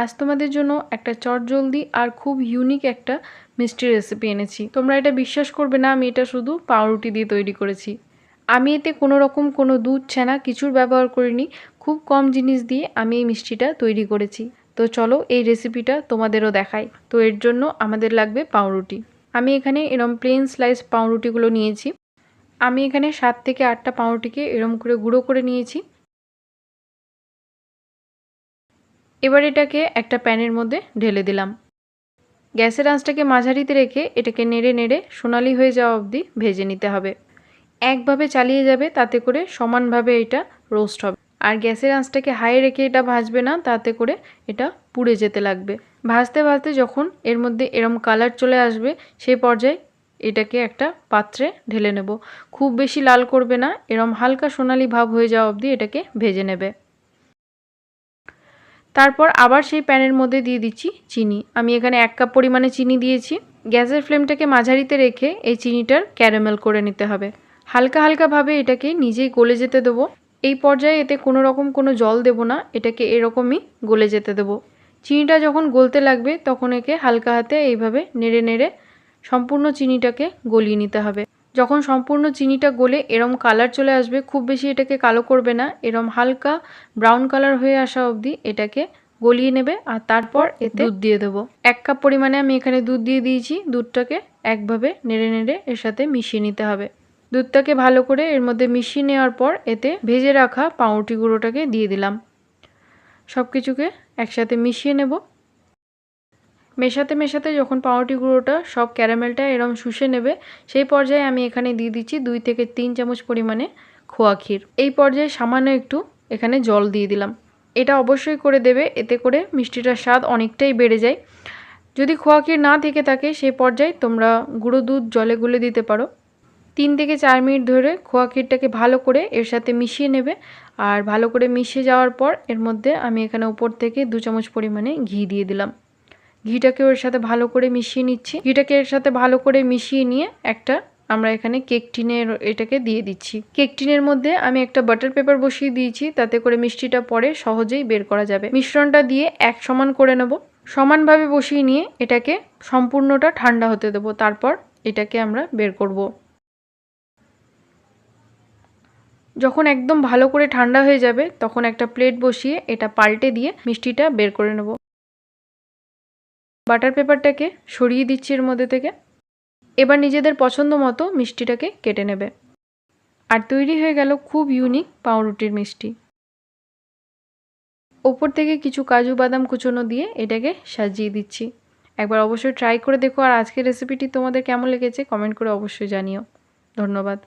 আজ তোমাদের জন্য একটা চটজলদি আর খুব ইউনিক একটা মিষ্টি রেসিপি এনেছি। তোমরা এটা বিশ্বাস করবে না, আমি এটা শুধু পাউরুটি দিয়ে তৈরি করেছি। আমি এতে কোনো রকম কোনো দুধ, ছানা কিছুর ব্যবহার করিনি, খুব কম জিনিস দিয়ে আমি এই মিষ্টিটা তৈরি করেছি। তো চলো এই রেসিপিটা তোমাদেরও দেখাই। তো এর জন্য আমাদের লাগবে পাউরুটি। আমি এখানে এরম প্লেন স্লাইস পাউরুটিগুলো নিয়েছি। আমি এখানে সাত থেকে আটটা পাউরুটিকে এরম করে গুঁড়ো করে নিয়েছি। এবার এটাকে একটা প্যানের মধ্যে ঢেলে দিলাম। গ্যাসের আঁচটাকে মাঝারিতে রেখে এটাকে নেড়ে নেড়ে সোনালি হয়ে যাওয়া অবধি ভেজে নিতে হবে। একভাবে চালিয়ে যাবে, তাতে করে সমানভাবে এটা রোস্ট হবে। আর গ্যাসের আঁচটাকে হাই রেখে এটা ভাজবে না, তাতে করে এটা পুড়ে যেতে লাগবে। ভাজতে ভাজতে যখন এর মধ্যে এরম কালার চলে আসবে সেই পর্যায়ে এটাকে একটা পাত্রে ঢেলে নেব। খুব বেশি লাল করবে না, এরম হালকা সোনালি ভাব হয়ে যাওয়া অবধি এটাকে ভেজে নেবে। তারপর আবার সেই প্যানের মধ্যে দিয়ে দিচ্ছি চিনি। আমি এখানে এক কাপ পরিমাণে চিনি দিয়েছি। গ্যাসের ফ্লেমটাকে মাঝারিতে রেখে এই চিনিটার ক্যারামেল করে নিতে হবে। হালকা হালকাভাবে এটাকে নিজেই গলে যেতে দেবো। এই পর্যায়ে এতে কোনো রকম কোনো জল দেব না, এটাকে এরকমই গলে যেতে দেবো। চিনিটা যখন গলতে লাগবে, তখন একে হালকা হাতে এইভাবে নেড়ে নেড়ে সম্পূর্ণ চিনিটাকে গলিয়ে নিতে হবে। যখন সম্পূর্ণ চিনিটা গলে এরম কালার চলে আসবে খুব বেশি এটাকে কালো করবে না এরম হালকা ব্রাউন কালার হয়ে আসা অবধি এটাকে গলিয়ে নেবে আর তারপর এতে দুধ দিয়ে দেবো। এক কাপ পরিমাণে আমি এখানে দুধ দিয়ে দিয়েছি দুধটাকে একভাবে নেড়ে নেড়ে এর সাথে মিশিয়ে নিতে হবে। দুধটাকে ভালো করে এর মধ্যে মিশিয়ে নেওয়ার পর এতে ভেজে রাখা পাউরুটি গুঁড়োটাকে দিয়ে দিলাম। সব কিছুকে একসাথে মিশিয়ে নেব। মেশাতে মেশাতে যখন পাউরুটি গুঁড়োটা সব ক্যারামেলটা এরম শুষে নেবে, সেই পর্যায়ে আমি এখানে দিয়ে দিচ্ছি দুই থেকে তিন চামচ পরিমাণে খোয়া ক্ষীর। এই পর্যায়ে সামান্য একটু এখানে জল দিয়ে দিলাম। এটা অবশ্যই করে দেবে, এতে করে মিষ্টিটার স্বাদ অনেকটাই বেড়ে যায়। যদি খোয়া ক্ষীর না থেকে থাকে সেই পর্যায়ে তোমরা গুঁড়ো দুধ জলে গুলে দিতে পারো। তিন থেকে চার মিনিট ধরে খোয়া ক্ষীরটাকে ভালো করে এর সাথে মিশিয়ে নেবে। আর ভালো করে মিশিয়ে যাওয়ার পর এর মধ্যে আমি এখানে উপর থেকে দু চামচ পরিমাণে ঘি দিয়ে দিলাম। ঘিটাকে ওর সাথে ভালো করে মিশিয়ে নিচ্ছি। ঘিটাকে এর সাথে ভালো করে মিশিয়ে নিয়ে একটা আমরা এখানে কেক টিনের এটাকে দিয়ে দিচ্ছি। কেক টিনের মধ্যে আমি একটা বাটার পেপার বসিয়ে দিয়েছি, তাতে করে মিষ্টিটা পরে সহজেই বের করা যাবে। মিশ্রণটা দিয়ে এক সমান করে নেব। সমানভাবে বসিয়ে নিয়ে এটাকে সম্পূর্ণটা ঠান্ডা হতে দেবো। তারপর এটাকে আমরা বের করব। যখন একদম ভালো করে ঠান্ডা হয়ে যাবে, তখন একটা প্লেট বসিয়ে এটা পাল্টে দিয়ে মিষ্টিটা বের করে নেব। বাটার পেপারটাকে সরিয়ে দিচ্ছি এর মধ্যে থেকে। এবার নিজেদের পছন্দ মতো মিষ্টিটাকে কেটে নেবে। আর তৈরি হয়ে গেল খুব ইউনিক পাউরুটির মিষ্টি। ওপর থেকে কিছু কাজু বাদাম কুচনো দিয়ে এটাকে সাজিয়ে দিচ্ছি। একবার অবশ্যই ট্রাই করে দেখো আর আজকের রেসিপিটি তোমাদের কেমন লেগেছে? কমেন্ট করে অবশ্যই জানিও। ধন্যবাদ।